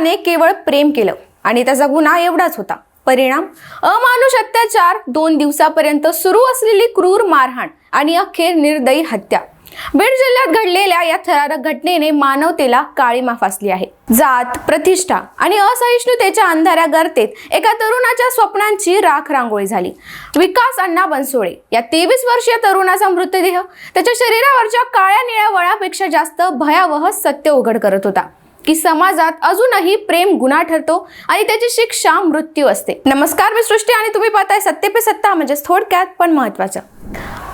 त्याने केवळ प्रेम केलं आणि त्याचा गुन्हा एवढाच होता. परिणाम? अमानुष अत्याचार दोन दिवसापर्यंत सुरू असलेली क्रूर मारहाण आणि अखेर निर्दयी हत्या. बीड जिल्ह्यात घडलेल्या या थरारक घटनेने मानवतेला काळीमा फासली आहे. जात प्रतिष्ठा आणि असहिष्णुतेच्या अंधाऱ्या गर्तेत एका तरुणाच्या स्वप्नांची राख रांगोळी झाली. विकास अण्णा बनसोळे या तेवीस वर्षीय तरुणाचा मृतदेह त्याच्या शरीरावरच्या काळ्या निळ्या वळापेक्षा जास्त भयावह सत्य उघड करत होता. की समाजात अजूनही प्रेम गुन्हा ठरतो आणि त्याची शिक्षा मृत्यू असते. नमस्कार मी सृष्टी आणि तुम्ही पाहताय सत्य पे सत्ता म्हणजेच थोडक्यात पण महत्वाचं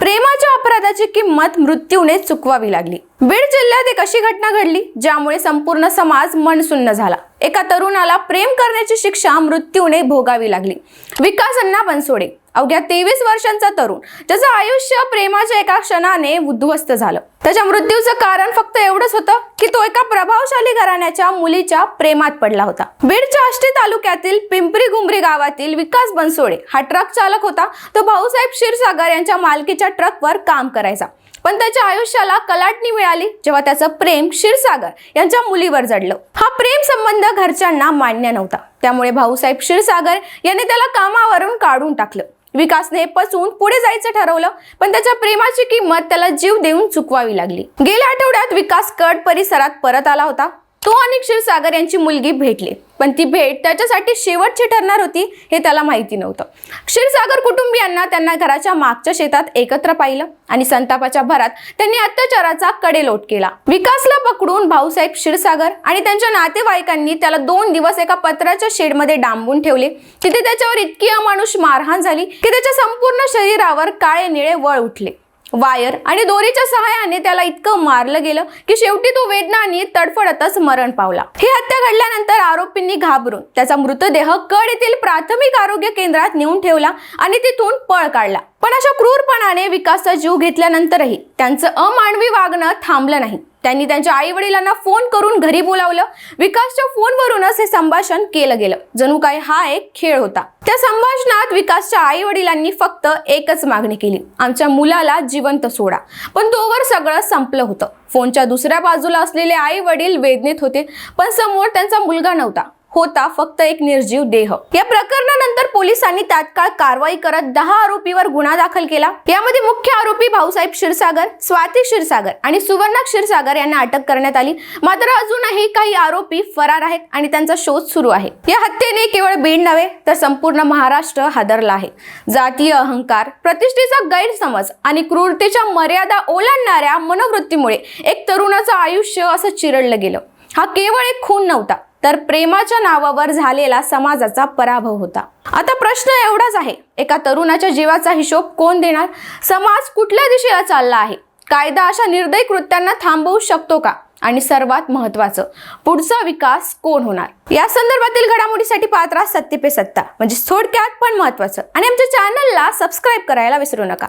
प्रेमाच्या अपराधाची किंमत मृत्यूने चुकवावी लागली. बीड जिल्ह्यात एक अशी घटना घडली ज्यामुळे संपूर्ण समाज मनसुन्न झाला. एका तरुणाला प्रेम करण्याची शिक्षा मृत्यूने भोगावी लागली. विकास अण्णा बनसोडे. अवघ्या तेवीस वर्षांचा तरुण ज्याचं आयुष्य प्रेमाच्या एका क्षणाने उद्ध्वस्त झालं. त्याच्या मृत्यूचं कारण फक्त एवढंच होतं की तो एका प्रभावशाली घराण्याच्या मुलीच्या प्रेमात पडला होता. बीडच्या आष्टी तालुक्यातील पिंपरी गुंबरी गावातील विकास बनसोडे हा ट्रक चालक होता. तो भाऊसाहेब क्षीरसागर यांच्या मालकीच्या ट्रकवर काम करायचा. पण त्याच्या आयुष्याला कलाटणी मिळाली जेव्हा त्याचं प्रेम क्षीरसागर यांच्या मुलीवर जडलं. हा प्रेम संबंध घरच्यांना मान्य नव्हता. त्यामुळे भाऊसाहेब क्षीरसागर यांनी त्याला कामावरून काढून टाकलं. विकासने पसून पुढे जायचं ठरवलं पण त्याच्या प्रेमाची किंमत त्याला जीव देऊन चुकवावी लागली. गेल्या आठवड्यात विकास कड परिसरात परत आला होता. तो आणि क्षीरसागर यांची मुलगी भेटली. पण ती भेट त्याच्यासाठी शेवटची ठरणार होती हे त्याला माहिती नव्हतं. क्षीरसागर कुटुंबियांना त्यांना घराच्या मागच्या शेतात एकत्र पाहिलं आणि संतापाच्या भरात त्यांनी अत्याचाराचा कडेलोट केला. विकासला पकडून भाऊसाहेब क्षीरसागर आणि त्यांच्या नातेवाईकांनी त्याला दोन दिवस एका पत्राच्या शेडमध्ये डांबून ठेवले. तिथे त्याच्यावर इतकी अमानुष मारहाण झाली की त्याच्या संपूर्ण शरीरावर काळे निळे वळ उठले. वायर आणि दोरीच्या सहाय्याने त्याला इतकं मारलं गेलं की शेवटी तो वेदनाने तडफडतच मरण पावला. ही हत्या घडल्यानंतर आरोपींनी घाबरून त्याचा मृतदेह कड येथील प्राथमिक आरोग्य केंद्रात नेऊन ठेवला आणि तिथून पळ काढला. पण अशा क्रूरपणाने विकासचा जीव घेतल्यानंतरही त्यांचं अमानवी वागणं थांबलं नाही. त्यांनी त्यांच्या आई वडिलांना फोन करून घरी बोलावलं. विकासच्या फोनवरूनच हे संभाषण केलं गेलं. जणू काय हा एक खेळ होता. त्या संभाषणात विकासच्या आई वडिलांनी फक्त एकच मागणी केली. आमच्या मुलाला जिवंत सोडा. पण तोवर सगळं संपलं होतं. फोनच्या दुसऱ्या बाजूला असलेले आई वडील वेदनेत होते. पण समोर त्यांचा मुलगा नव्हता. होता फक्त एक निर्जीव देह. या प्रकरणानंतर पोलिसांनी तात्काळ कारवाई करत दहा आरोपीवर गुन्हा दाखल केला. यामध्ये मुख्य आरोपी भाऊसाहेब क्षीरसागर स्वाती क्षीरसागर आणि सुवर्णा क्षीरसागर यांना अटक करण्यात आली. मात्र अजूनही काही आरोपी फरार आहेत आणि त्यांचा शोध सुरू आहे. या हत्येने केवळ बीड नव्हे तर संपूर्ण महाराष्ट्र हादरला आहे. जातीय अहंकार प्रतिष्ठेचा गैरसमज आणि क्रूरतेच्या मर्यादा ओलांडणाऱ्या मनोवृत्तीमुळे एक तरुणाचं आयुष्य असं चिरडलं गेलं. हा केवळ एक खून नव्हता तर प्रेमाच्या नावावर झालेला समाजाचा पराभव होता. आता प्रश्न एवढाच आहे एका तरुणाच्या जीवाचा हिशोब कोण देणार? समाज कुठल्या दिशेला चालला आहे? कायदा अशा निर्दयी कृत्यांना थांबवू शकतो का? आणि सर्वात महत्वाचं पुढचा विकास कोण होणार? या संदर्भातील घडामोडीसाठी पात्रा सत्य पे सत्ता. म्हणजे थोडक्यात पण महत्वाचं आणि आमच्या चॅनलला सबस्क्राईब करायला विसरू नका.